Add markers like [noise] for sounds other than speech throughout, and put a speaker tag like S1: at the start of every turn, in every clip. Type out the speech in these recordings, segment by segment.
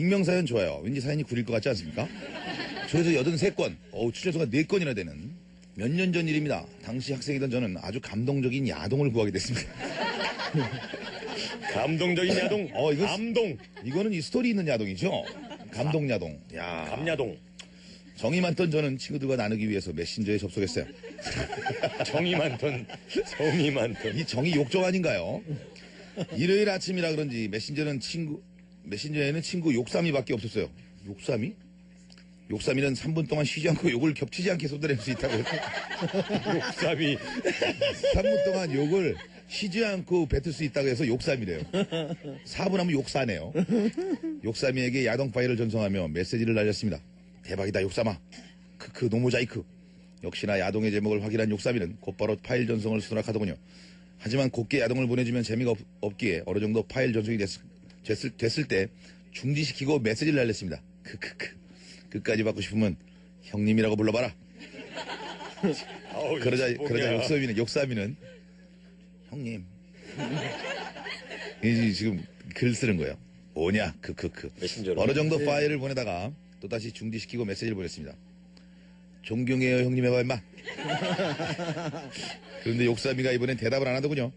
S1: 익명사연 좋아요. 왠지 사연이 구릴 것 같지 않습니까? 조회수 83건, 어우, 추천수가 4건이나 되는 몇 년 전 일입니다. 당시 학생이던 저는 아주 감동적인 야동을 구하게 됐습니다. [laughs]
S2: 감동적인 야동.
S1: 어, 이거-
S2: 감동.
S1: 이거는 이 스토리 있는 야동이죠? 감동 야동. 야
S2: 감야동.
S1: 정이 많던 저는 친구들과 나누기 위해서 메신저에 접속했어요. [laughs]
S2: 정이 많던. 정이 많던.
S1: 이 정이 욕정 아닌가요? 일요일 아침이라 그런지 메신저는 친구, 메신저에는 친구 욕삼이밖에 없었어요. 욕삼이? 욕삼이는 3분 동안 쉬지 않고 욕을 겹치지 않게 쏟아낼 수 있다고. [laughs]
S2: 욕삼이.
S1: 3분 동안 욕을 쉬지 않고 뱉을 수 있다고 해서 욕삼이래요. 4분 하면 욕사네요. 욕삼이에게 야동 파일을 전송하며 메시지를 날렸습니다. 대박이다 욕삼아. 크크 노모자이크. 역시나 야동의 제목을 확인한 욕삼이는 곧바로 파일 전송을 수락하더군요. 하지만 곱게 야동을 보내주면 재미가 없, 기에 어느 정도 파일 전송이 됐, 됐을, 됐을 때 중지시키고 메시지를 날렸습니다. 크크크. 끝까지 받고 싶으면 형님이라고 불러봐라. [laughs]
S2: 아우,
S1: 그러자 그러자. 욕삼이는 욕삼이는 형님 이 지금 글 쓰는 거예요. 오냐 크크크.
S2: 메신저로.
S1: 어느 정도 파일을 보내다가 또 다시 중지시키고 메시지를 보냈습니다. 존경해요 형님 해봐 임마. 그런데 욕삼이가 이번엔 대답을 안 하더군요.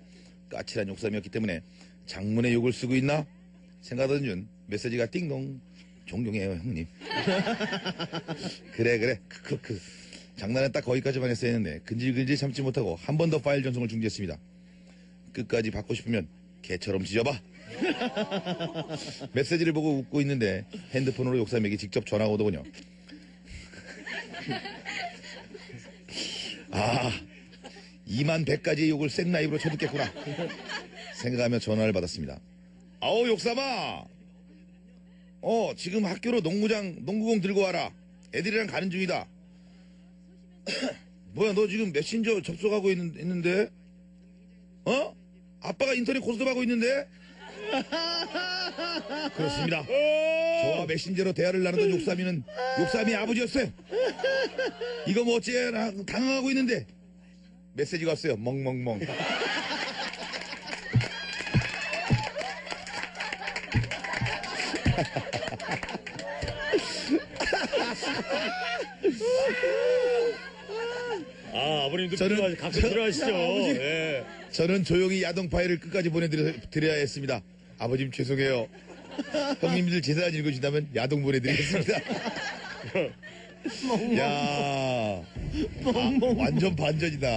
S1: 까칠한 욕삼이었기 때문에 장문의 욕을 쓰고 있나 생각하던 중 메시지가 띵동 존경해요 형님. [laughs] 그래 그래. 크크크 장난은 딱 거기까지만 했어야 했는데 근질근질 참지 못하고 한 번 더 파일 전송을 중지했습니다. 끝까지 받고 싶으면 개처럼 지져봐. [laughs] 메시지를 보고 웃고 있는데 핸드폰으로 욕삼에게 직접 전화가 오더군요. [laughs] 아 2만 100가지의 욕을 생라이브로 쳐듣겠구나. 생각하며 전화를 받았습니다 아우 욕삼아 어, 지금 학교로 농구장, 농구공 들고 와라. 애들이랑 가는 중이다. [coughs] 뭐야, 너 지금 메신저 접속하고 있는, 있는데? 어? 아빠가 인터넷 고스톱하고 있는데? [laughs] 그렇습니다. 저와 메신저로 대화를 나누던 욕삼이는 욕삼이 아버지였어요. 이거 뭐 어째 나 당황하고 있는데? 메시지가 왔어요. 멍멍멍.
S2: 아, 아버님도
S1: 저는-
S2: 필요하, 가끔
S1: 저-
S2: 필요하시죠.
S1: 아버지.
S2: 예.
S1: 저는 조용히 야동 파일을 끝까지 보내드려야 했습니다. 아버님 죄송해요. 형님들 재산 읽어주다면 야동 보내드리겠습니다. [laughs] 야, 아, 완전 반전이다.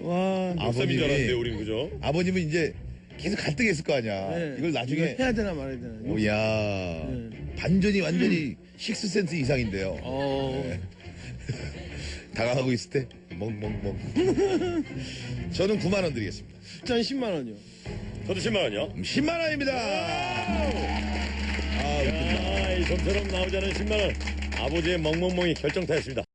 S3: 와.
S2: 줄 알았는데, 우린 그죠?
S1: 아버님은 이제 계속 갈등했을 거 아니야.
S3: 네.
S1: 이걸 나중에,
S3: 이거 해야 되나 말아야 되나.
S1: 오, 야, 반전이 완전히 식스 센스 이상인데요.
S3: 어. [laughs]
S1: 당황하고 있을 때 멍멍멍. [laughs] 저는 9만 원 드리겠습니다.
S3: 전 10만 원이요.
S2: 저도 10만 원이요.
S1: 10만 원입니다. 아,
S2: 아, 이 좀처럼 나오지 않은 10만 원. 아버지의 멍멍멍이 결정타였습니다.